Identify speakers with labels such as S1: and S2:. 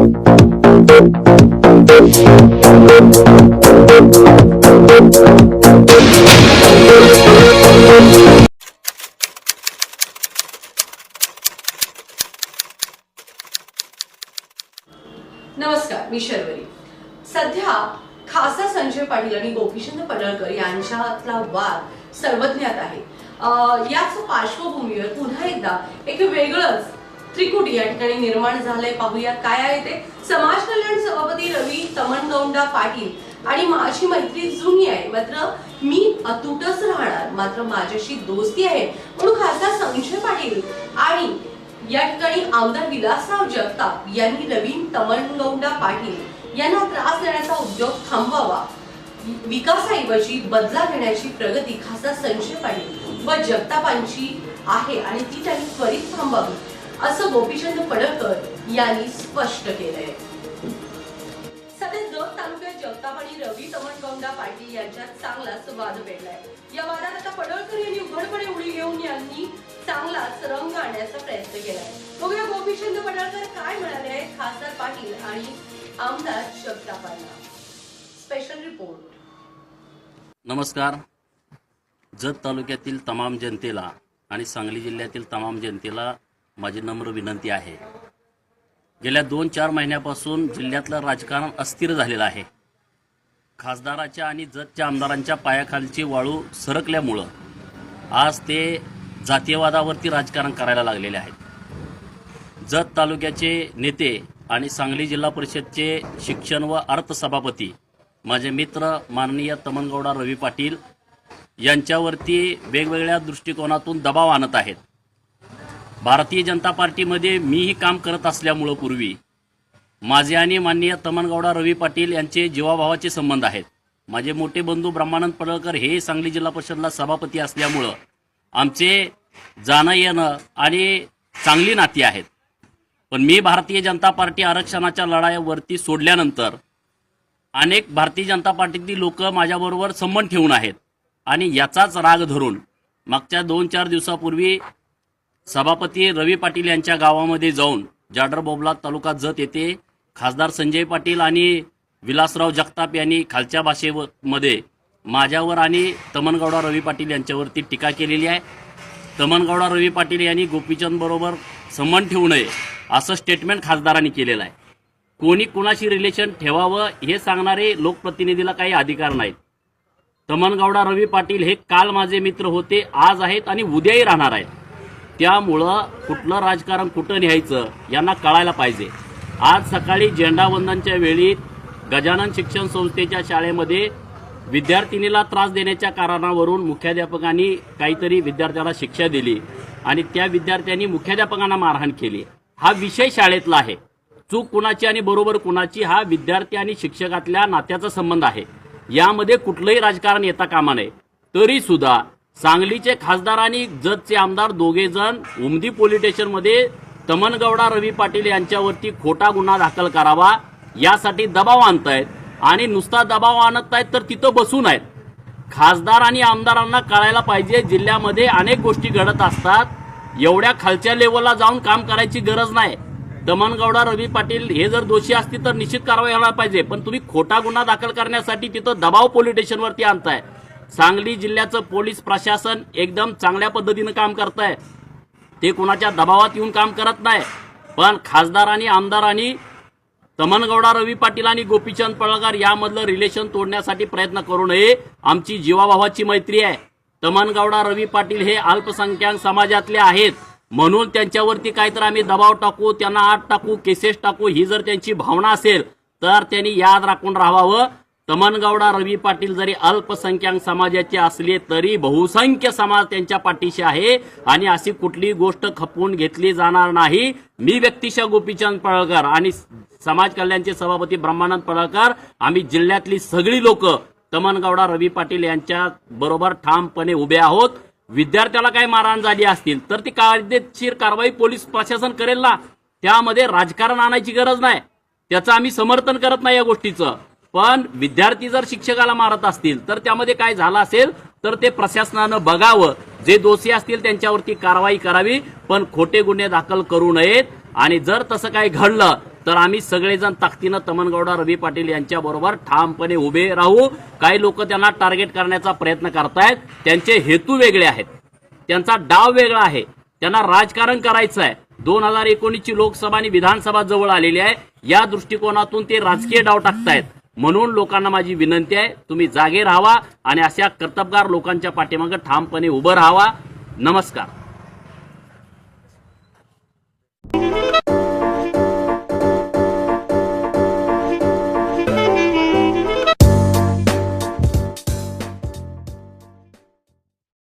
S1: नमस्कार मी शर्वरी. सध्या खासदार संजय पाटील आणि गोपीचंद पडळकर यांच्यातला वाद सर्वज्ञात आहे. याच पार्श्वभूमीवर पुन्हा एकदा एक वेगळंच त्रिकुट या ठिकाणी निर्माण झालंय. पाहूया काय आहे ते. समाज कल्याण सभापती रवी तमनगौंडा पाटील आणि माझी मैत्री जुनी आहे. मात्र मी अतुटच राहणार. मात्र माझ्याशी दोस्ती आहे. म्हणून खासदार संजय पाटील आणि या ठिकाणी आमदार विलासराव जगताप यांनी नवीन तमनगौंडा पाटील यांना त्रास देण्याचा उद्योग थांबवावा. विकासाऐवजी बदला घेण्याची प्रगती खासदार संजय पाटील व जगतापांची आहे आणि ती त्यांनी त्वरित थांबावी. असं गोपीचंद पडळकर यांनी स्पष्ट केलंय. सध्या जत तालुक्यात जगताप आणि रवी तमनगौंडा पाटील यांच्यात चांगलाच वाद पेटलाय. या वादात आता पडळकर यांनी उघडपणे उडी घेऊन यांनी चांगलाच रंग आणण्याचा प्रयत्न केलाय. बघूया गोपीचंद पडळकर काय म्हणाले आहेत खासदार पाटील आणि आमदार जगतापांना स्पेशल रिपोर्ट
S2: नमस्कार. जत तालुक्यातील तमाम जनतेला आणि सांगली जिल्ह्यातील तमाम जनतेला माझी नम्र विनंती आहे. गेल्या दोन चार महिन्यापासून जिल्ह्यातलं राजकारण अस्थिर झालेलं आहे. खासदाराच्या आणि जतच्या आमदारांच्या पायाखालची वाळू सरकल्यामुळं आज ते जातीयवादावरती राजकारण करायला लागलेले आहेत. जत तालुक्याचे नेते आणि सांगली जिल्हा परिषदचे शिक्षण व अर्थ सभापती माझे मित्र माननीय तमनगौडा रवी पाटील यांच्यावरती वेगवेगळ्या दृष्टिकोनातून दबाव आणत आहेत. भारतीय जनता पार्टीमध्ये मीही काम करत असल्यामुळं पूर्वी माझे आणि माननीय तमनगौडा रवी पाटील यांचे जीवाभावाचे संबंध आहेत. माझे मोठे बंधू ब्रह्मानंद पडळकर हे सांगली जिल्हा परिषदला सभापती असल्यामुळं आमचे जाणं येणं आणि चांगली नाती आहेत. पण मी भारतीय जनता पार्टी आरक्षणाच्या लढाईवरती सोडल्यानंतर अनेक भारतीय जनता पार्टीतील लोक माझ्याबरोबर संबंध ठेवून आहेत आणि याचाच राग धरून मागच्या दोन चार दिवसापूर्वी सभापती रवी पाटील यांच्या गावामध्ये जाऊन जाडर बोबला तालुका जत येथे खासदार संजय पाटील आणि विलासराव जगताप यांनी खालच्या भाषेमध्ये माझ्यावर आणि तमनगौडा रवी पाटील यांच्यावरती टीका केलेली आहे. तमनगौडा रवी पाटील यांनी गोपीचंदबरोबर संबंध ठेवू नये असं स्टेटमेंट खासदारांनी केलेलं आहे. कोणी कुणाशी रिलेशन ठेवावं हे सांगणारे लोकप्रतिनिधीला काही अधिकार नाहीत. तमनगौडा रवी पाटील हे काल माझे मित्र होते आज आहेत आणि उद्याही राहणार आहेत. त्यामुळं कुठलं राजकारण कुठं न्यायचं यांना कळायला पाहिजे. आज सकाळी झेंडावंदनच्या वेळी गजानन शिक्षण संस्थेच्या शाळेमध्ये विद्यार्थिनीला त्रास देण्याच्या कारणावरून मुख्याध्यापकांनी काहीतरी विद्यार्थ्याला शिक्षा दिली आणि त्या विद्यार्थ्यांनी मुख्याध्यापकांना मारहाण केली. हा विषय शाळेतला आहे. चूक कुणाची आणि बरोबर कुणाची हा विद्यार्थी आणि शिक्षकातल्या नात्याचा संबंध आहे. यामध्ये कुठलंही राजकारण येता कामा नये. तरी सुद्धा सांगलीचे खासदार आणि जतचे आमदार दोघे जण उमदी पोलीस स्टेशनमध्ये तमनगौडा रवी पाटील यांच्यावरती खोटा गुन्हा दाखल करावा यासाठी दबाव आणतायत आणि नुसता दबाव आणत आहेत तर तिथं बसून आहेत. खासदार आणि आमदारांना कळायला पाहिजे जिल्ह्यामध्ये अनेक गोष्टी घडत असतात. एवढ्या खालच्या लेवलला जाऊन काम करायची गरज नाही. दमनगौडा रवी पाटील हे जर दोषी असतील तर निश्चित कारवाई व्हायला पाहिजे पण तुम्ही खोटा गुन्हा दाखल करण्यासाठी तिथं दबाव पोलीस स्टेशनवरती आणताय. सांगली जिल्ह्याचं पोलीस प्रशासन एकदम चांगल्या पद्धतीनं काम करत आहे ते कोणाच्या दबावात येऊन काम करत नाही. पण खासदार आणि आमदारांनी तमनगौडा रवी पाटील आणि गोपीचंद पळकर यामधलं रिलेशन तोडण्यासाठी प्रयत्न करू नये. आमची जीवाभावाची मैत्री आहे. तमनगौडा रवी पाटील हे अल्पसंख्याक समाजातले आहेत. म्हणून त्यांच्यावरती काहीतरी आम्ही दबाव टाकू त्यांना आत टाकू केसेस टाकू ही जर त्यांची भावना असेल तर त्यांनी याद राखून राहावं. तमनगौडा रवी पाटील जरी अल्पसंख्याक समाजाचे असले तरी बहुसंख्य समाज त्यांच्या पाठीशी आहे आणि अशी कुठली गोष्ट खपवून घेतली जाणार नाही. मी व्यक्तिशा गोपीचंद पळकर आणि समाज कल्याणचे सभापती ब्रह्मानंद पळकर आम्ही जिल्ह्यातली सगळी लोक तमनगौडा रवी पाटील यांच्या बरोबर ठामपणे उभे आहोत. विद्यार्थ्याला काही मारहाण झाली असतील तर ती कायदेशीर कारवाई पोलीस प्रशासन करेल ना. त्यामध्ये राजकारण आणायची गरज नाही. त्याचं आम्ही समर्थन करत नाही या गोष्टीचं. पण विद्यार्थी जर शिक्षकाला मारत असतील तर त्यामध्ये काय झालं असेल तर ते प्रशासनानं बघावं. जे दोषी असतील त्यांच्यावरती कारवाई करावी पण खोटे गुन्हे दाखल करू नयेत. आणि जर तसं काही घडलं तर आम्ही सगळेजण ताकदीनं तमनगौडा रवी पाटील यांच्याबरोबर ठामपणे उभे राहू. काही लोक त्यांना टार्गेट करण्याचा प्रयत्न करतायत. त्यांचे हेतू वेगळे आहेत. त्यांचा डाव वेगळा आहे. त्यांना राजकारण करायचं आहे दोन हजार एकोणीसची लोकसभा आणि विधानसभा जवळ आलेली आहे. या दृष्टिकोनातून ते राजकीय डाव टाकतायत. म्हणून लोकांना माझी विनंती आहे तुम्ही जागे राहावा आणि अशा कर्तबगार लोकांच्या पाठीमागं ठामपणे उभं राहावा. नमस्कार.